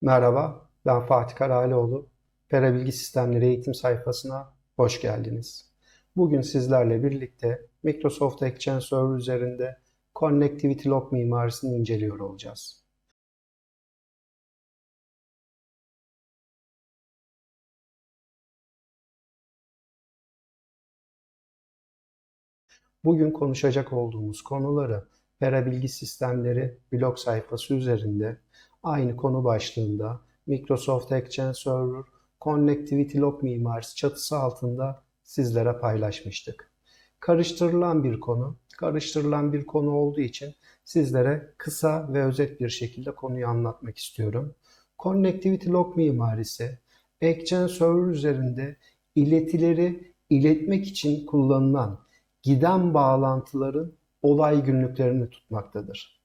Merhaba, ben Fatih Karalioğlu. Pera Bilgi Sistemleri eğitim sayfasına hoş geldiniz. Bugün sizlerle birlikte Microsoft Exchange Server üzerinde Connectivity Log mimarisini inceliyor olacağız. Bugün konuşacak olduğumuz konuları Pera Bilgi Sistemleri blog sayfası üzerinde aynı konu başlığında Microsoft Exchange Server Connectivity Log mimarisi çatısı altında sizlere paylaşmıştık. Karıştırılan bir konu, karıştırılan bir konu olduğu için sizlere kısa ve özet bir şekilde konuyu anlatmak istiyorum. Connectivity Log mimarisi Exchange Server üzerinde iletileri iletmek için kullanılan giden bağlantıların olay günlüklerini tutmaktadır.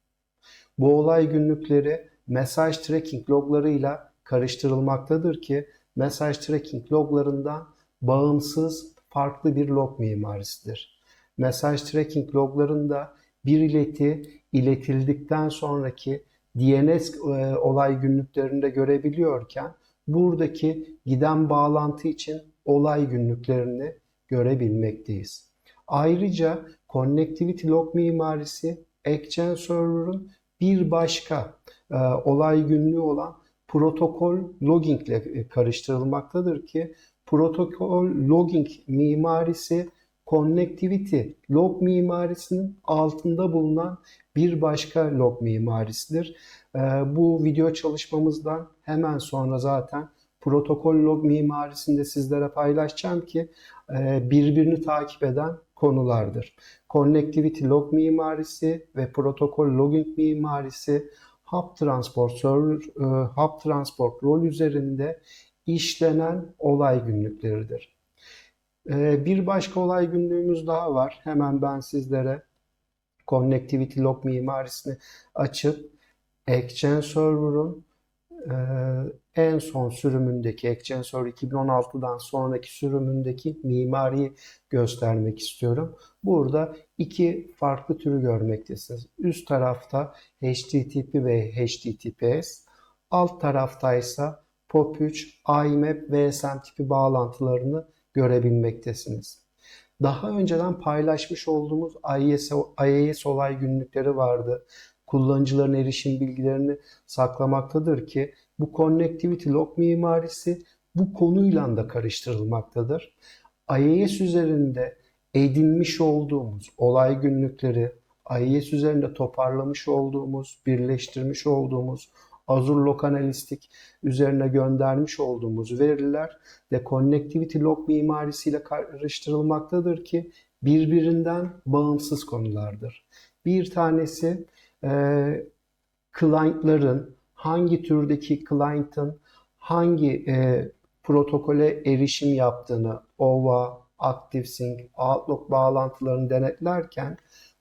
Bu olay günlükleri mesaj tracking loglarıyla karıştırılmaktadır ki mesaj tracking loglarından bağımsız farklı bir log mimarisidir. Mesaj tracking loglarında bir ileti iletildikten sonraki DNS e, olay günlüklerinde görebiliyorken buradaki giden bağlantı için olay günlüklerini görebilmekteyiz. Ayrıca Connectivity Log mimarisi Exchange Server'ın bir başka e, olay günlüğü olan protokol logging ile e, karıştırılmaktadır ki protokol logging mimarisi connectivity log mimarisinin altında bulunan bir başka log mimarisidir. E, bu video çalışmamızdan hemen sonra zaten protokol log mimarisini de sizlere paylaşacağım ki e, birbirini takip eden konulardır. Connectivity log mimarisi ve protokol logging mimarisi hub transport server, e, hub transport rol üzerinde işlenen olay günlükleridir. E, bir başka olay günlüğümüz daha var. Hemen ben sizlere Connectivity log mimarisini açıp Exchange Server'ın en son sürümündeki Server 2016'dan sonraki sürümündeki mimariyi göstermek istiyorum. Burada iki farklı türü görmektesiniz. Üst tarafta HTTP ve HTTPS, alt taraftaysa POP3, IMAP ve SMTP bağlantılarını görebilmektesiniz. Daha önceden paylaşmış olduğumuz IIS, IIS olay günlükleri vardı kullanıcıların erişim bilgilerini saklamaktadır ki bu connectivity log mimarisi bu konuyla da karıştırılmaktadır. IIS üzerinde edinmiş olduğumuz olay günlükleri, IIS üzerinde toparlamış olduğumuz, birleştirmiş olduğumuz Azure Log Analytic üzerine göndermiş olduğumuz veriler de connectivity log mimarisiyle karıştırılmaktadır ki birbirinden bağımsız konulardır. Bir tanesi e, client'ların hangi türdeki client'ın hangi e, protokole erişim yaptığını, OVA, ActiveSync, Outlook bağlantılarını denetlerken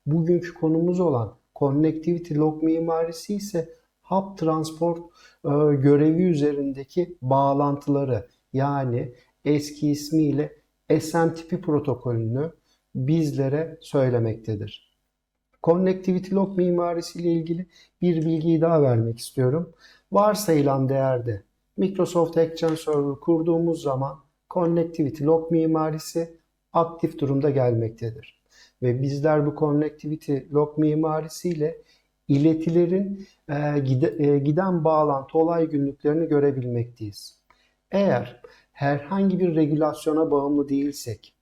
bugünkü konumuz olan Connectivity Log mimarisi ise Hub Transport e, görevi üzerindeki bağlantıları yani eski ismiyle SMTP protokolünü bizlere söylemektedir. Connectivity Log mimarisi ile ilgili bir bilgiyi daha vermek istiyorum. Varsayılan değerde Microsoft Exchange Server kurduğumuz zaman Connectivity Log mimarisi aktif durumda gelmektedir. Ve bizler bu Connectivity Log mimarisiyle iletilerin e, e, giden bağlantı olay günlüklerini görebilmekteyiz. Eğer herhangi bir regülasyona bağımlı değilsek,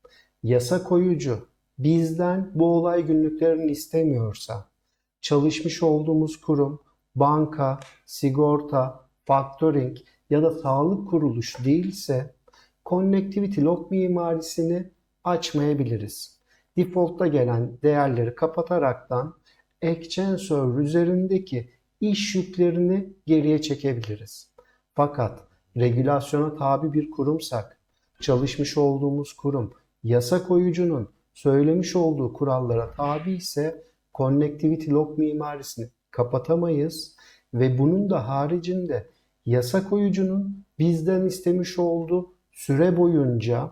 yasa koyucu bizden bu olay günlüklerini istemiyorsa, çalışmış olduğumuz kurum, banka, sigorta, factoring ya da sağlık kuruluşu değilse connectivity log mimarisini açmayabiliriz. Default'ta gelen değerleri kapataraktan Exchange Server üzerindeki iş yüklerini geriye çekebiliriz. Fakat regülasyona tabi bir kurumsak, çalışmış olduğumuz kurum, yasa koyucunun söylemiş olduğu kurallara tabi ise connectivity log mimarisini kapatamayız ve bunun da haricinde yasa koyucunun bizden istemiş olduğu süre boyunca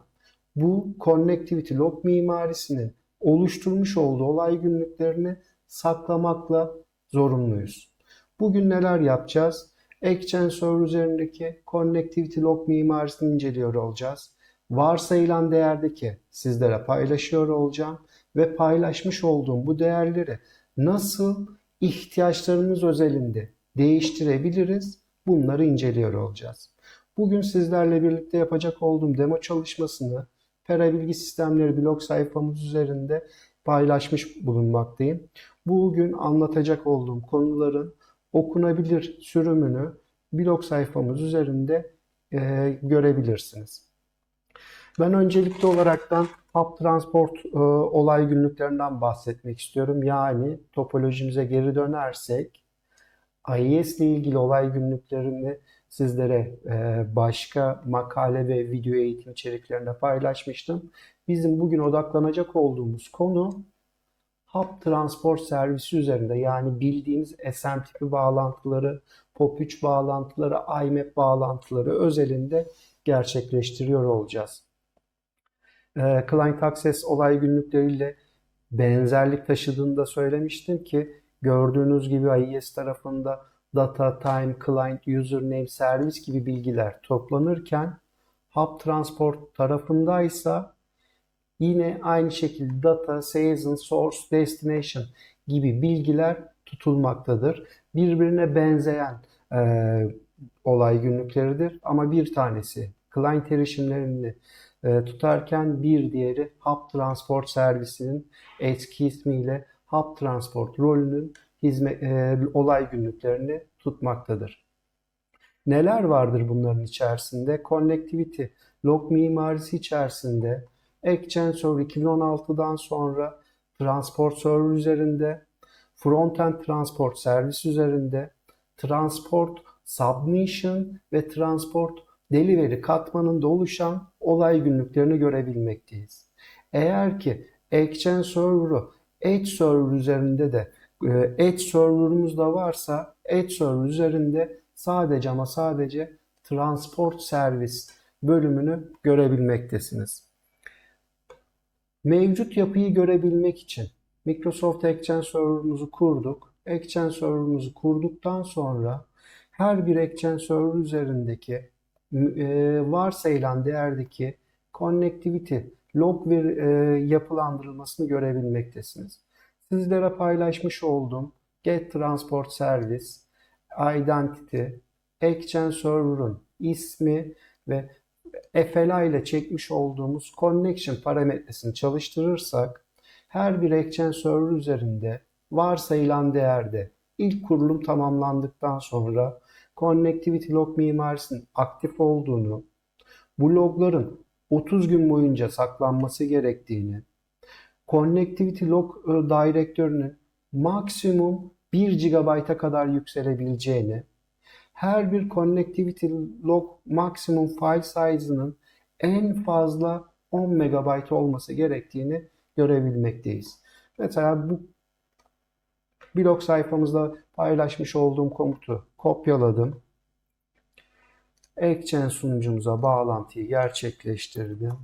bu connectivity log mimarisinin oluşturmuş olduğu olay günlüklerini saklamakla zorunluyuz. Bugün neler yapacağız? Exchange Server üzerindeki Connectivity Log mimarisini inceliyor olacağız. Varsayılan değerdeki sizlere paylaşıyor olacağım ve paylaşmış olduğum bu değerleri nasıl ihtiyaçlarımız özelinde değiştirebiliriz bunları inceliyor olacağız. Bugün sizlerle birlikte yapacak olduğum demo çalışmasını Pera Bilgi Sistemleri blog sayfamız üzerinde paylaşmış bulunmaktayım. Bugün anlatacak olduğum konuların okunabilir sürümünü blog sayfamız üzerinde e, görebilirsiniz. Ben öncelikli olaraktan Hub Transport e, olay günlüklerinden bahsetmek istiyorum. Yani topolojimize geri dönersek IIS ile ilgili olay günlüklerini sizlere e, başka makale ve video eğitim içeriklerinde paylaşmıştım. Bizim bugün odaklanacak olduğumuz konu Hub Transport Servisi üzerinde yani bildiğimiz SMTP bağlantıları, POP3 bağlantıları, IMAP bağlantıları özelinde gerçekleştiriyor olacağız. E, Client Access olay günlükleriyle benzerlik taşıdığını da söylemiştim ki gördüğünüz gibi IIS tarafında data, time, client, username, servis gibi bilgiler toplanırken Hub Transport tarafındaysa yine aynı şekilde data, season, source, destination gibi bilgiler tutulmaktadır. Birbirine benzeyen e, olay günlükleridir ama bir tanesi client erişimlerini tutarken bir diğeri Hub Transport servisinin etki ismiyle Hub Transport rolünün hizmet, e, olay günlüklerini tutmaktadır. Neler vardır bunların içerisinde? Connectivity, log mimarisi içerisinde Server 2016'dan sonra Transport Server üzerinde, Frontend Transport Servis üzerinde, Transport Submission ve Transport Delivery katmanında oluşan olay günlüklerini görebilmekteyiz. Eğer ki Exchange Server'ı Edge Server üzerinde de e, Edge server'ımız da varsa Edge server üzerinde sadece ama sadece transport servis bölümünü görebilmektesiniz. Mevcut yapıyı görebilmek için Microsoft Exchange Server'ımızı kurduk. Exchange Server'ımızı kurduktan sonra her bir Exchange Server üzerindeki e, varsayılan değerdeki connectivity log ve e, yapılandırılmasını görebilmektesiniz. Sizlere paylaşmış olduğum Get Transport Service, Identity, Exchange Server'ın ismi ve FLA ile çekmiş olduğumuz Connection parametresini çalıştırırsak her bir Exchange Server üzerinde varsayılan değerde ilk kurulum tamamlandıktan sonra Connectivity Log mimarisinin aktif olduğunu, bu logların 30 gün boyunca saklanması gerektiğini, Connectivity Log e, Directörünün maksimum 1 GB'a kadar yükselebileceğini, her bir Connectivity Log maksimum file size'ının en fazla 10 MB olması gerektiğini görebilmekteyiz. Mesela bu blog sayfamızda paylaşmış olduğum komutu kopyaladım. Exchange sunucumuza bağlantıyı gerçekleştirdim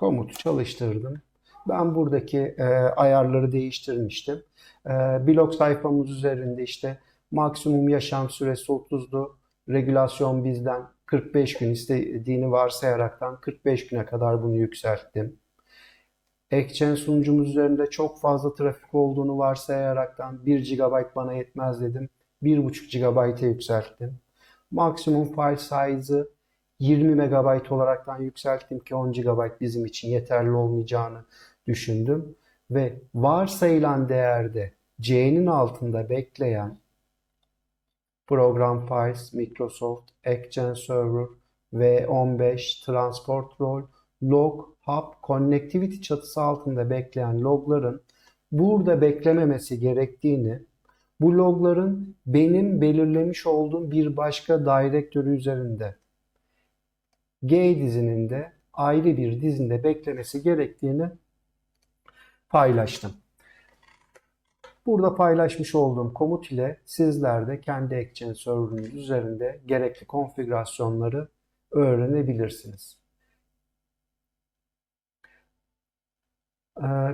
komutu çalıştırdım. Ben buradaki e, ayarları değiştirmiştim. E, blog sayfamız üzerinde işte maksimum yaşam süresi 30'du. Regülasyon bizden 45 gün istediğini varsayaraktan 45 güne kadar bunu yükselttim. Exchange sunucumuz üzerinde çok fazla trafik olduğunu varsayaraktan 1 GB bana yetmez dedim. 1.5 GB'a yükselttim. Maksimum file size'ı 20 MB olaraktan yükselttim ki 10 GB bizim için yeterli olmayacağını düşündüm. Ve varsayılan değerde C'nin altında bekleyen Program Files, Microsoft, Exchange Server, V15, Transport Role, Log, Hub, Connectivity çatısı altında bekleyen logların burada beklememesi gerektiğini, bu logların benim belirlemiş olduğum bir başka direktörü üzerinde G dizinin de ayrı bir dizinde beklemesi gerektiğini paylaştım. Burada paylaşmış olduğum komut ile sizler de kendi Exchange server'ınız üzerinde gerekli konfigürasyonları öğrenebilirsiniz.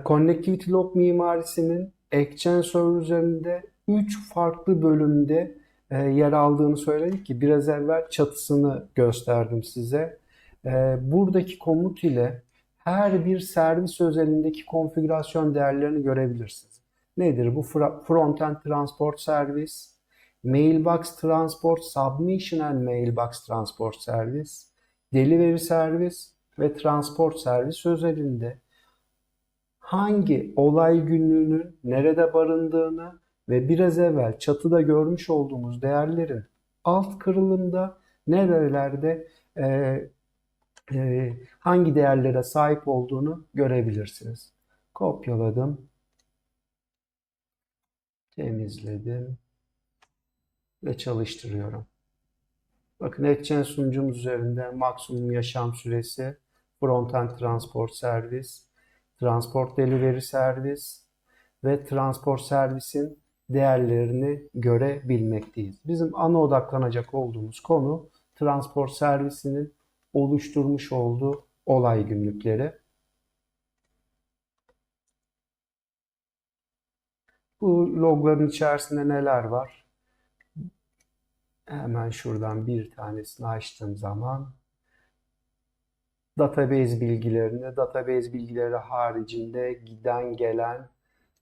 Connectivity Log mimarisinin Exchange server üzerinde üç farklı bölümde e, yer aldığını söyledik ki biraz evvel çatısını gösterdim size. E, buradaki komut ile her bir servis özelindeki konfigürasyon değerlerini görebilirsiniz. Nedir bu? Frontend Transport Service, Mailbox Transport, Submission and Mailbox Transport Service, Delivery Service ve Transport Service özelinde hangi olay günlüğünün nerede barındığını ve biraz evvel çatıda görmüş olduğumuz değerlerin alt kırılımda nerelerde e, e, hangi değerlere sahip olduğunu görebilirsiniz. Kopyaladım. Temizledim. Ve çalıştırıyorum. Bakın Exchange sunucumuz üzerinde maksimum yaşam süresi, Frontend Transport Service, Transport Delivery Service ve Transport Service'in değerlerini görebilmekteyiz. Bizim ana odaklanacak olduğumuz konu Transport Service'inin oluşturmuş olduğu olay günlükleri. Bu logların içerisinde neler var? Hemen şuradan bir tanesini açtığım zaman database bilgilerini, database bilgileri haricinde giden gelen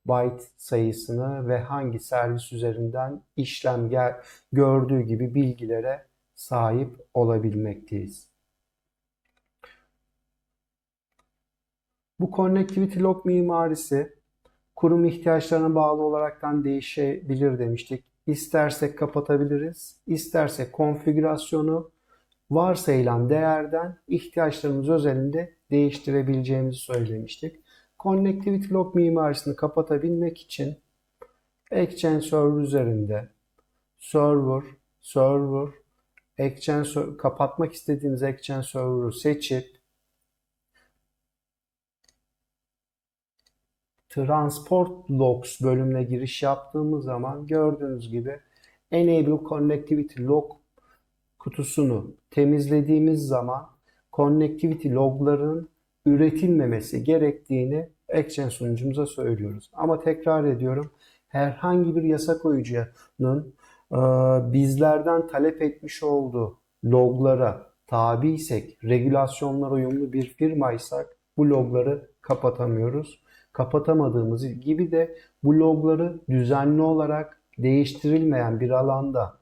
byte sayısını ve hangi servis üzerinden işlem gördüğü gibi bilgilere sahip olabilmekteyiz. Bu connectivity log mimarisi kurum ihtiyaçlarına bağlı olaraktan değişebilir demiştik. İstersek kapatabiliriz, istersek konfigürasyonu varsayılan değerden ihtiyaçlarımız özelinde değiştirebileceğimizi söylemiştik. Connectivity log mimarisini kapatabilmek için Exchange Server üzerinde Server, Server, Exchange kapatmak istediğiniz Exchange Server'ı seçip Transport Logs bölümüne giriş yaptığımız zaman gördüğünüz gibi Enable Connectivity Log kutusunu temizlediğimiz zaman connectivity logların üretilmemesi gerektiğini Exchange sunucumuza söylüyoruz. Ama tekrar ediyorum herhangi bir yasa koyucunun e, bizlerden talep etmiş olduğu loglara tabiysek, regülasyonlara uyumlu bir firmaysak bu logları kapatamıyoruz. Kapatamadığımız gibi de bu logları düzenli olarak değiştirilmeyen bir alanda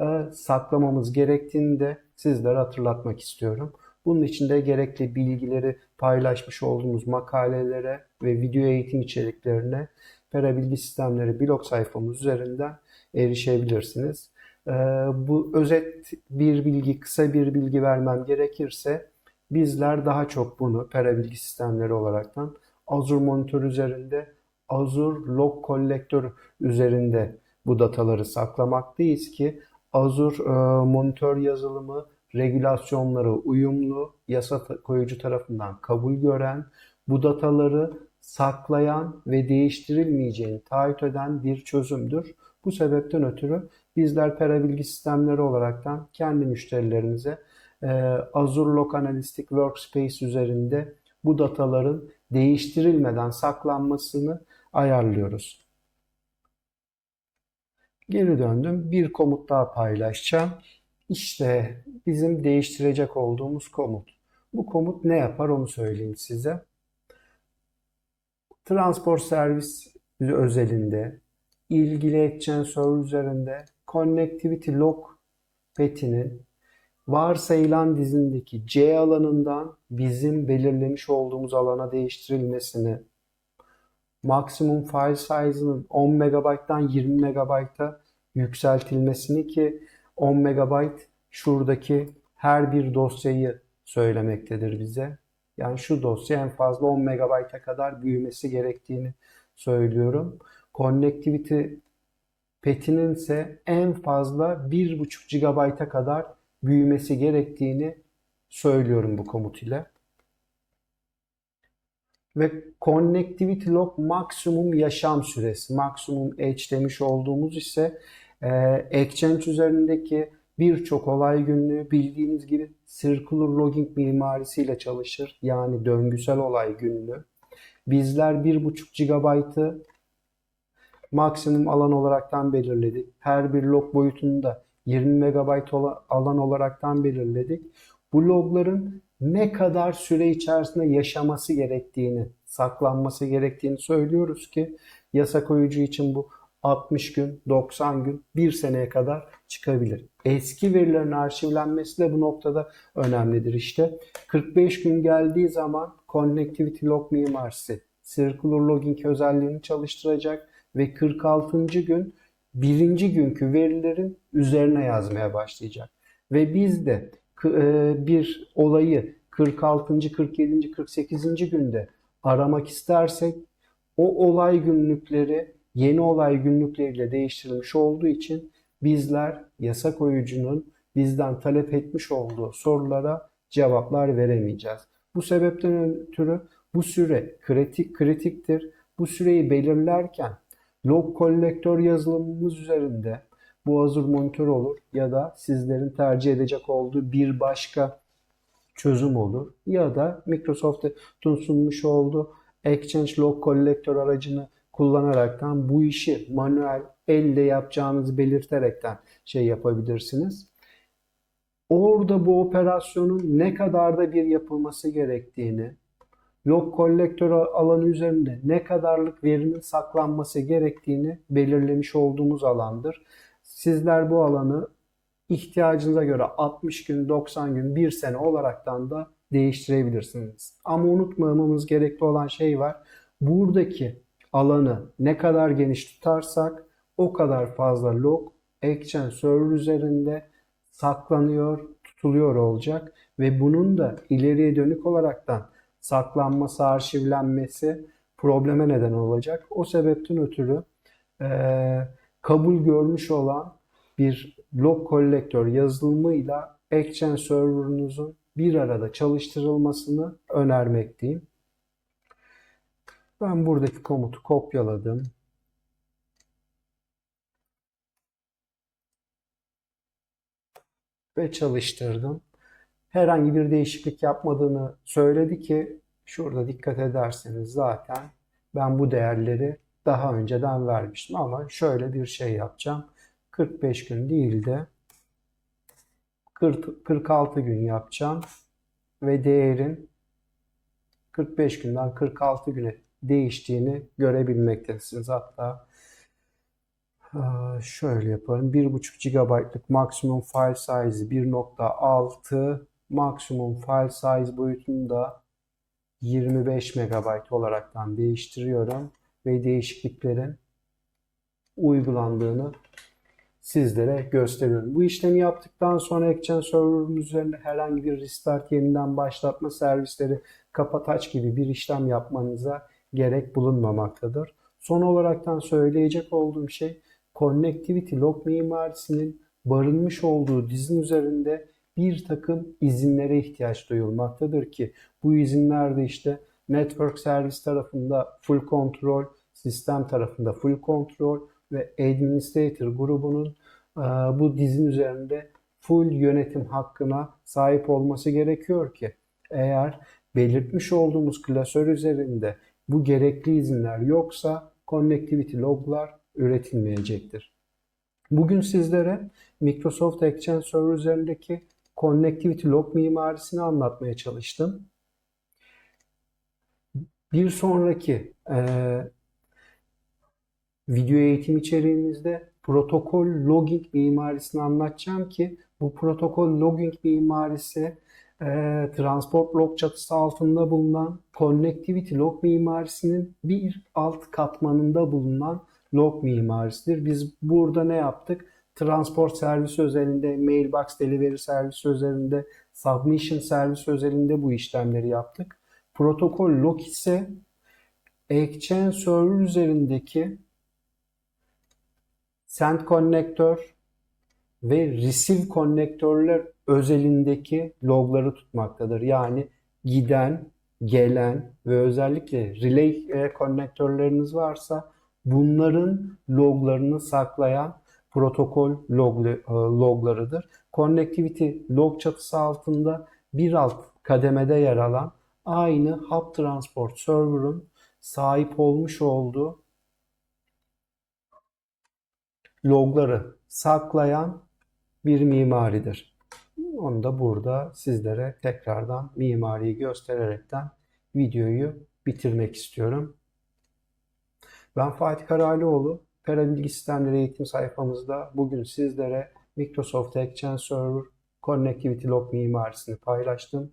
e, saklamamız gerektiğini de sizlere hatırlatmak istiyorum. Bunun için de gerekli bilgileri paylaşmış olduğumuz makalelere ve video eğitim içeriklerine Pera Bilgi Sistemleri blog sayfamız üzerinden erişebilirsiniz. E, bu özet bir bilgi, kısa bir bilgi vermem gerekirse bizler daha çok bunu Pera Bilgi Sistemleri olaraktan Azure Monitor üzerinde, Azure Log Collector üzerinde bu dataları saklamaktayız ki Azure monitör yazılımı regülasyonlara uyumlu, yasa koyucu tarafından kabul gören, bu dataları saklayan ve değiştirilmeyeceğini taahhüt eden bir çözümdür. Bu sebepten ötürü bizler para bilgi sistemleri olaraktan kendi müşterilerimize e, Azure Log Analytic Workspace üzerinde bu dataların değiştirilmeden saklanmasını ayarlıyoruz. Geri döndüm. Bir komut daha paylaşacağım. İşte bizim değiştirecek olduğumuz komut. Bu komut ne yapar onu söyleyeyim size. Transport servis özelinde ilgili Exchange server üzerinde Connectivity Log petinin varsayılan dizindeki C alanından bizim belirlemiş olduğumuz alana değiştirilmesini maksimum file size'ının 10 MB'dan 20 MB'a yükseltilmesini ki 10 MB şuradaki her bir dosyayı söylemektedir bize. Yani şu dosya en fazla 10 MB'a kadar büyümesi gerektiğini söylüyorum. Connectivity petinin ise en fazla 1.5 GB'a kadar büyümesi gerektiğini söylüyorum bu komut ile ve Connectivity Log maksimum yaşam süresi, maksimum edge demiş olduğumuz ise e, Exchange üzerindeki birçok olay günlüğü bildiğiniz gibi circular logging mimarisiyle çalışır. Yani döngüsel olay günlüğü. Bizler 1.5 GB'ı maksimum alan olaraktan belirledik. Her bir log boyutunu da 20 MB alan olaraktan belirledik. Bu logların ne kadar süre içerisinde yaşaması gerektiğini, saklanması gerektiğini söylüyoruz ki yasa koyucu için bu 60 gün, 90 gün, 1 seneye kadar çıkabilir. Eski verilerin arşivlenmesi de bu noktada önemlidir işte. 45 gün geldiği zaman Connectivity Log mimarisi Circular Logging özelliğini çalıştıracak ve 46. gün birinci günkü verilerin üzerine yazmaya başlayacak. Ve biz de bir olayı 46. 47. 48. günde aramak istersek o olay günlükleri yeni olay günlükleriyle değiştirilmiş olduğu için bizler yasa koyucunun bizden talep etmiş olduğu sorulara cevaplar veremeyeceğiz. Bu sebepten ötürü bu süre kritik kritiktir. Bu süreyi belirlerken log kolektör yazılımımız üzerinde bu Azure Monitor olur ya da sizlerin tercih edecek olduğu bir başka çözüm olur ya da Microsoft'un sunmuş olduğu Exchange Log Collector aracını kullanaraktan bu işi manuel elle yapacağınızı belirterekten şey yapabilirsiniz. Orada bu operasyonun ne kadar da bir yapılması gerektiğini, log kolektör alanı üzerinde ne kadarlık verinin saklanması gerektiğini belirlemiş olduğumuz alandır. Sizler bu alanı ihtiyacınıza göre 60 gün, 90 gün, 1 sene olaraktan da değiştirebilirsiniz. Ama unutmamamız gerekli olan şey var. Buradaki alanı ne kadar geniş tutarsak o kadar fazla log Exchange server üzerinde saklanıyor, tutuluyor olacak ve bunun da ileriye dönük olaraktan saklanması, arşivlenmesi probleme neden olacak. O sebepten ötürü eee, kabul görmüş olan bir log kolektör yazılımıyla Exchange server'ınızın bir arada çalıştırılmasını önermekteyim. Ben buradaki komutu kopyaladım. Ve çalıştırdım. Herhangi bir değişiklik yapmadığını söyledi ki şurada dikkat ederseniz zaten ben bu değerleri daha önceden vermiştim ama şöyle bir şey yapacağım. 45 gün değil de 40, 46 gün yapacağım ve değerin 45 günden 46 güne değiştiğini görebilmektesiniz. Hatta aa, şöyle yapalım. 1.5 GB'lık maksimum file size 1.6 maksimum file size boyutunu da 25 MB olaraktan değiştiriyorum ve değişikliklerin uygulandığını sizlere gösteriyorum. Bu işlemi yaptıktan sonra Exchange Server'ın üzerinde herhangi bir restart yeniden başlatma servisleri kapat aç gibi bir işlem yapmanıza gerek bulunmamaktadır. Son olaraktan söyleyecek olduğum şey Connectivity Log mimarisinin barınmış olduğu dizin üzerinde bir takım izinlere ihtiyaç duyulmaktadır ki bu izinler de işte Network Service tarafında full control, sistem tarafında full control ve Administrator grubunun e, bu dizin üzerinde full yönetim hakkına sahip olması gerekiyor ki eğer belirtmiş olduğumuz klasör üzerinde bu gerekli izinler yoksa connectivity loglar üretilmeyecektir. Bugün sizlere Microsoft Exchange Server üzerindeki connectivity log mimarisini anlatmaya çalıştım. Bir sonraki e, video eğitim içeriğimizde protokol logging mimarisini anlatacağım ki bu protokol logging mimarisi e, transport log çatısı altında bulunan connectivity log mimarisinin bir alt katmanında bulunan log mimarisidir. Biz burada ne yaptık? Transport servisi özelinde, mailbox delivery servisi özelinde, submission servisi özelinde bu işlemleri yaptık. Protokol log ise Exchange Server üzerindeki send konnektör ve receive konnektörler özelindeki logları tutmaktadır. Yani giden, gelen ve özellikle relay e, konnektörleriniz varsa bunların loglarını saklayan protokol log, e, loglarıdır. Connectivity log çatısı altında bir alt kademede yer alan aynı Hub Transport Server'ın sahip olmuş olduğu logları saklayan bir mimaridir. Onu da burada sizlere tekrardan mimariyi göstererekten videoyu bitirmek istiyorum. Ben Fatih Karalioğlu. Pera Bilgi Sistemleri eğitim sayfamızda bugün sizlere Microsoft Exchange Server Connectivity Log mimarisini paylaştım.